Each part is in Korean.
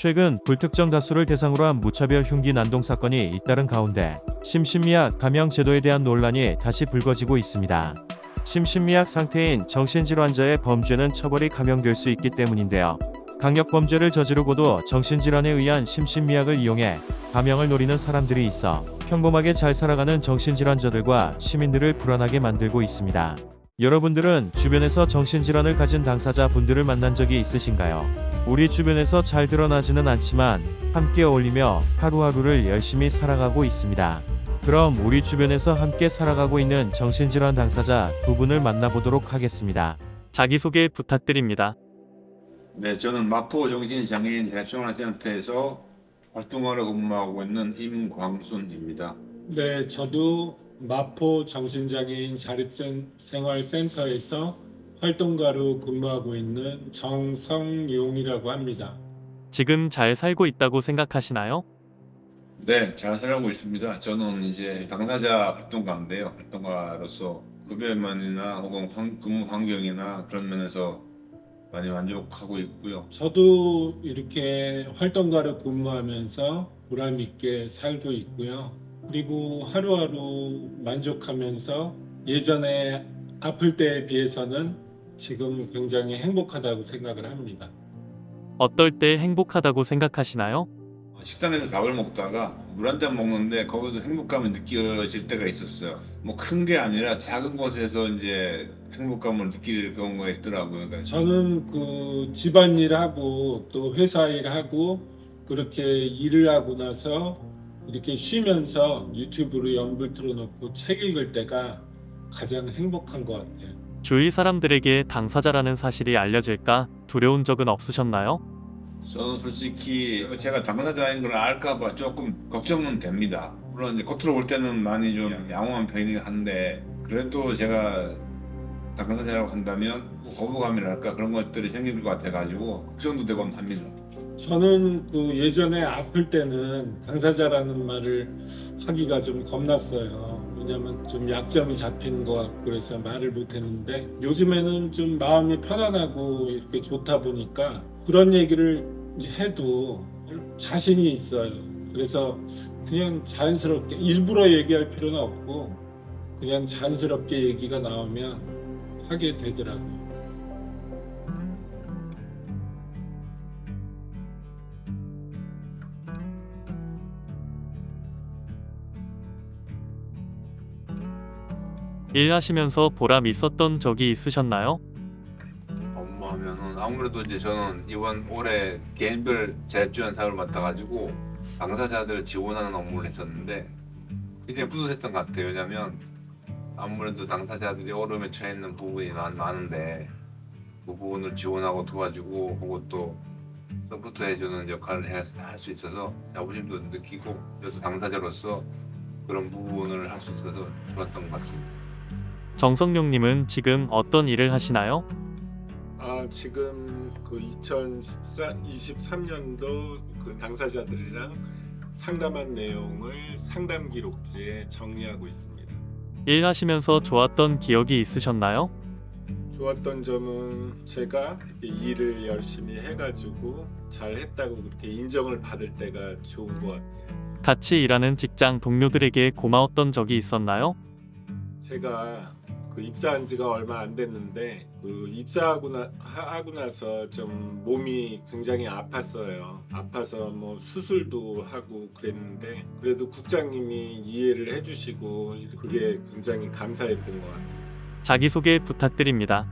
최근 불특정 다수를 대상으로 한 무차별 흉기 난동 사건이 잇따른 가운데 심신미약 감형 제도에 대한 논란이 다시 불거지고 있습니다. 심신미약 상태인 정신질환자의 범죄는 처벌이 감형될 수 있기 때문인데요. 강력 범죄를 저지르고도 정신질환에 의한 심신미약을 이용해 감형을 노리는 사람들이 있어 평범하게 잘 살아가는 정신질환자들과 시민들을 불안하게 만들고 있습니다. 여러분들은 주변에서 정신질환을 가진 당사자 분들을 만난 적이 있으신가요? 우리 주변에서 잘 드러나지는 않지만 함께 어울리며 하루하루를 열심히 살아가고 있습니다. 그럼 우리 주변에서 함께 살아가고 있는 정신질환 당사자 두 분을 만나보도록 하겠습니다. 자기소개 부탁드립니다. 네, 저는 마포 정신장애인 대학생활센터에서 활동하러 근무하고 있는 임광순입니다. 네, 저도 마포 정신장애인 자립생활센터에서 활동가로 근무하고 있는 정성용이라고 합니다. 지금 잘 살고 있다고 생각하시나요? 네, 잘 살아가고 있습니다. 저는 이제 당사자 활동가인데요. 활동가로서 급여만이나 혹은 환- 근무 환경이나 그런 면에서 많이 만족하고 있고요. 저도 이렇게 활동가로 근무하면서 보람 있게 살고 있고요. 그리고 하루하루 만족하면서 예전에 아플 때에 비해서는 지금 굉장히 행복하다고 생각을 합니다. 어떨 때 행복하다고 생각하시나요? 식당에서 밥을 먹다가 물 한 잔 먹는데 거기서 행복감이 느껴질 때가 있었어요. 뭐 큰 게 아니라 작은 곳에서 이제 행복감을 느낄 경우가 있더라고요. 그러니까 저는 그 집안일하고 또 회사 일하고 그렇게 일을 하고 나서 이렇게 쉬면서 유튜브로 연불 틀어놓고 책 읽을 때가 가장 행복한 것 같아요. 주위 사람들에게 당사자라는 사실이 알려질까 두려운 적은 없으셨나요? 저는 솔직히 제가 당사자인 걸 알까봐 조금 걱정은 됩니다. 물론 이제 겉으로 볼 때는 많이 좀 양호한 편이긴 한데 그래도 제가 당사자라고 한다면 뭐 거부감이랄까 그런 것들이 생길 것 같아가지고 걱정도 되고 합니다. 저는 그 예전에 아플 때는 당사자라는 말을 하기가 좀 겁났어요. 왜냐면 좀 약점이 잡힌 것 같고 그래서 말을 못 했는데 요즘에는 좀 마음이 편안하고 이렇게 좋다 보니까 그런 얘기를 해도 자신이 있어요. 그래서 그냥 자연스럽게 일부러 얘기할 필요는 없고 그냥 자연스럽게 얘기가 나오면 하게 되더라고요. 일하시면서 보람 있었던 적이 있으셨나요? 업무하면은 아무래도 이제 저는 이번 올해 개인별 재지원 사업을 맡아가지고 당사자들 지원하는 업무를 했었는데 굉장히 뿌듯했던 것 같아요. 왜냐면 아무래도 당사자들이 어려움에 처해 있는 부분이 많- 많은데 그 부분을 지원하고 도와주고 또 서포트 해주는 역할을 할 수 있어서 자부심도 느끼고 그래서 당사자로서 그런 부분을 할 수 있어서 좋았던 것 같습니다. 정성용님은 지금 어떤 일을 하시나요? 아 지금 그 2023년도 그 당사자들이랑 상담한 내용을 상담 기록지에 정리하고 있습니다. 일하시면서 좋았던 기억이 있으셨나요? 좋았던 점은 제가 이렇게 일을 열심히 해가지고 잘했다고 그렇게 인정을 받을 때가 좋은 것 같아요. 같이 일하는 직장 동료들에게 고마웠던 적이 있었나요? 제가 그 입사한 지가 얼마 안 됐는데 그 입사하고 나, 하- 하고 나서 좀 몸이 굉장히 아팠어요. 아파서 뭐 수술도 하고 그랬는데 그래도 국장님이 이해를 해주시고 그게 굉장히 감사했던 것 같아요. 자기소개 부탁드립니다.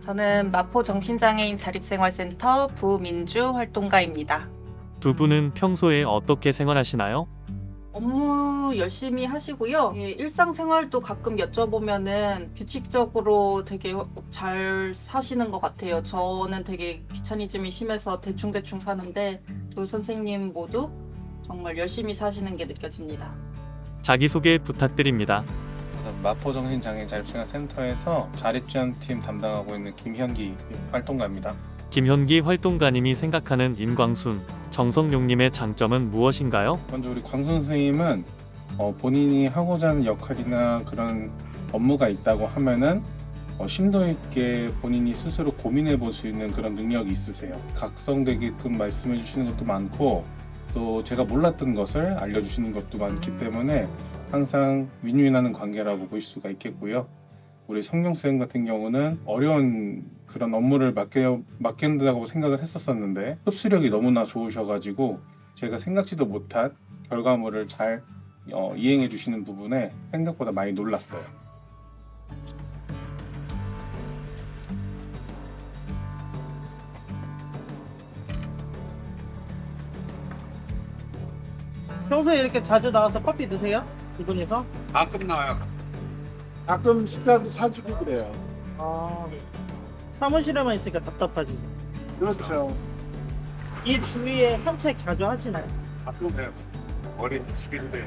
저는 마포 정신장애인 자립생활센터 부민주 활동가입니다. 두 분은 평소에 어떻게 생활하시나요? 업무 열심히 하시고요. 예, 일상생활도 가끔 여쭤보면은 규칙적으로 되게 잘 사시는 것 같아요. 저는 되게 귀차니즘이 심해서 대충대충 사는데 두 선생님 모두 정말 열심히 사시는 게 느껴집니다. 자기소개 부탁드립니다. 저는 마포 정신장애인 자립생활센터에서 자립지원팀 담당하고 있는 김현기 활동가입니다. 김현기 활동가님이 생각하는 임광순, 정성용님의 장점은 무엇인가요? 먼저 우리 광선 선생님은 어, 본인이 하고자 하는 역할이나 그런 업무가 있다고 하면은 어, 심도 있게 본인이 스스로 고민해 볼 수 있는 그런 능력이 있으세요. 각성되게끔 말씀해 주시는 것도 많고 또 제가 몰랐던 것을 알려주시는 것도 많기 때문에 항상 윈윈하는 관계라고 볼 수가 있겠고요. 우리 성룡 쌤 같은 경우는 어려운 그런 업무를 맡겨 맡긴다고 생각을 했었었는데 흡수력이 너무나 좋으셔가지고 제가 생각지도 못한 결과물을 잘 어, 이행해 주시는 부분에 생각보다 많이 놀랐어요. 평소에 이렇게 자주 나와서 커피 드세요? 두 분이서? 가끔 나와요. 가끔 식사도 사주고 그래요. 아, 사무실에만 있으니까 답답하지. 그렇죠. 이 주위에 산책 자주 하시나요? 가끔 해요. 어린 집인데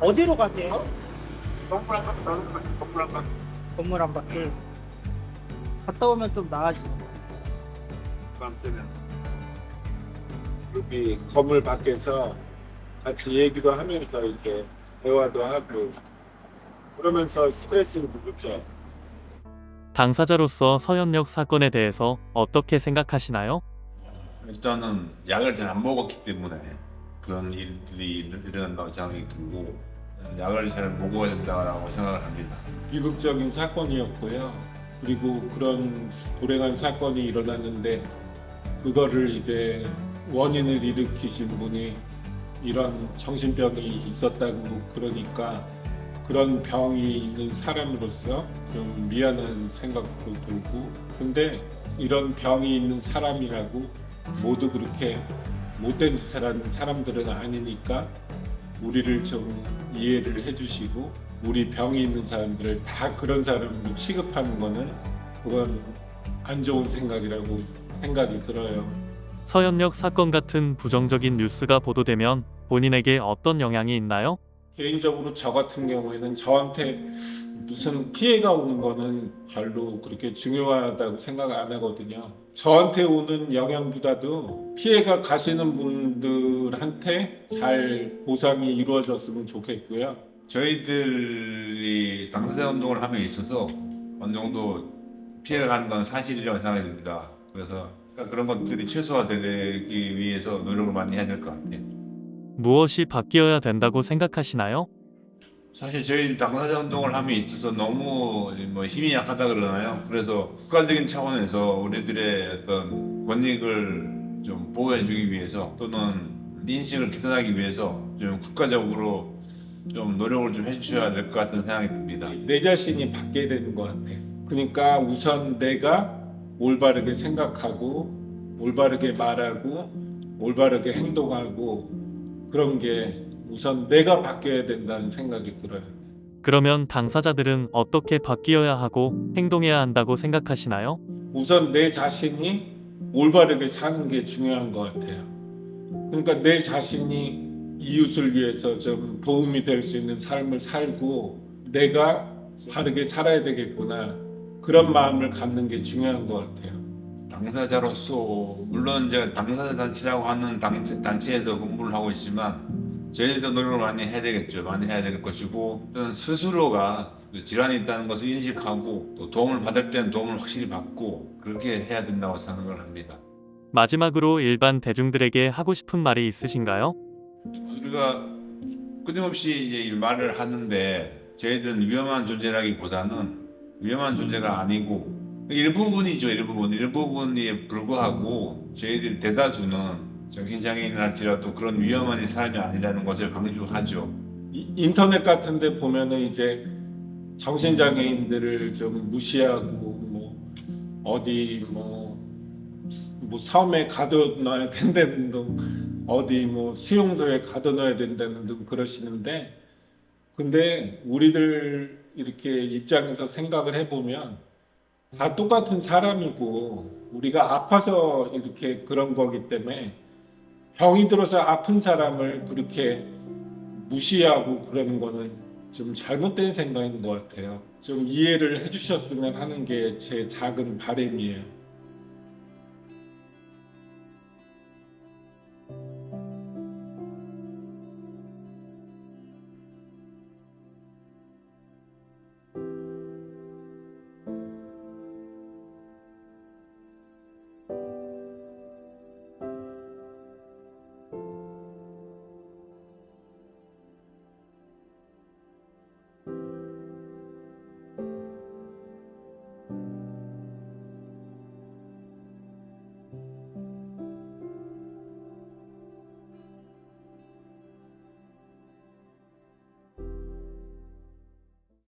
어디로 가세요? 건물 한 바퀴 나는 거지. 건물 한 바퀴. 건물 한 바퀴. 갔다 오면 좀 나아지죠. 밤새면 여기 건물 밖에서 같이 얘기도 하면서 이제 대화도 하고 그러면서 스트레스를 풀죠. 당사자로서 서현역 사건에 대해서 어떻게 생각하시나요? 일단은 약을 잘 안 먹었기 때문에 그런 일들이 일어난다고 생각이 들고 약을 잘 먹어야 된다고 생각을 합니다. 비극적인 사건이었고요. 그리고 그런 불행한 사건이 일어났는데 그거를 이제 원인을 일으키신 분이 이런 정신병이 있었다고 그러니까 그런 병이 있는 사람으로서 좀 미안한 생각도 들고 근데 이런 병이 있는 사람이라고 모두 그렇게 못된 짓을 하는 사람들은 아니니까 우리를 좀 이해를 해주시고 우리 병이 있는 사람들을 다 그런 사람으로 취급하는 거는 그건 안 좋은 생각이라고 생각이 들어요. 서현역 사건 같은 부정적인 뉴스가 보도되면 본인에게 어떤 영향이 있나요? 개인적으로 저 같은 경우에는 저한테 무슨 피해가 오는 거는 별로 그렇게 중요하다고 생각 안 하거든요. 저한테 오는 영향보다도 피해가 가시는 분들한테 잘 보상이 이루어졌으면 좋겠고요. 저희들이 당사자 운동을 함에 있어서 어느 정도 피해가 가는 건 사실이라고 생각이 듭니다. 그래서 그런 것들이 최소화되기 위해서 노력을 많이 해야 될 것 같아요. 무엇이 바뀌어야 된다고 생각하시나요? 사실 저희 당사자 운동을 함에 있어서 너무 뭐 힘이 약하다 그러나요? 그래서 국가적인 차원에서 우리들의 어떤 권익을 좀 보호해주기 위해서 또는 인식을 개선하기 위해서 좀 국가적으로 좀 노력을 좀 해주셔야 될 것 같은 생각이 듭니다. 내 자신이 바뀌어야 되는 것 같아. 그러니까 우선 내가 올바르게 생각하고 올바르게 말하고 올바르게 행동하고 그런 게 우선 내가 바뀌어야 된다는 생각이 들어요. 그러면 당사자들은 어떻게 바뀌어야 하고 행동해야 한다고 생각하시나요? 우선 내 자신이 올바르게 사는 게 중요한 것 같아요. 그러니까 내 자신이 이웃을 위해서 좀 도움이 될 수 있는 삶을 살고 내가 바르게 살아야 되겠구나 그런 마음을 갖는 게 중요한 것 같아요. 당사자로서 물론 이제 당사자 단체라고 하는 단, 단체에서 근무를 하고 있지만 저희도 노력을 많이 해야 되겠죠. 많이 해야 될 것이고 스스로가 그 질환이 있다는 것을 인식하고 또 도움을 받을 때는 도움을 확실히 받고 그렇게 해야 된다고 생각을 합니다. 마지막으로 일반 대중들에게 하고 싶은 말이 있으신가요? 우리가 끊임없이 이제 이 말을 하는데 저희들은 위험한 존재라기보다는 위험한 존재가 아니고 일부분이죠 일부분 일부분에 불구하고 저희들 대다수는 정신장애인할지라도 그런 위험한 사람이 아니라는 것을 강조하죠. 이- 인터넷 같은데 보면은 이제 정신장애인들을 좀 무시하고 뭐 어디 뭐, 뭐 섬에 가둬놔야 된다는 등 어디 뭐 수용소에 가둬놔야 된다는 등 그러시는데 근데 우리들 이렇게 입장에서 생각을 해보면 다 똑같은 사람이고 우리가 아파서 이렇게 그런 거기 때문에 병이 들어서 아픈 사람을 그렇게 무시하고 그러는 거는 좀 잘못된 생각인 것 같아요. 좀 이해를 해주셨으면 하는 게 제 작은 바람이에요.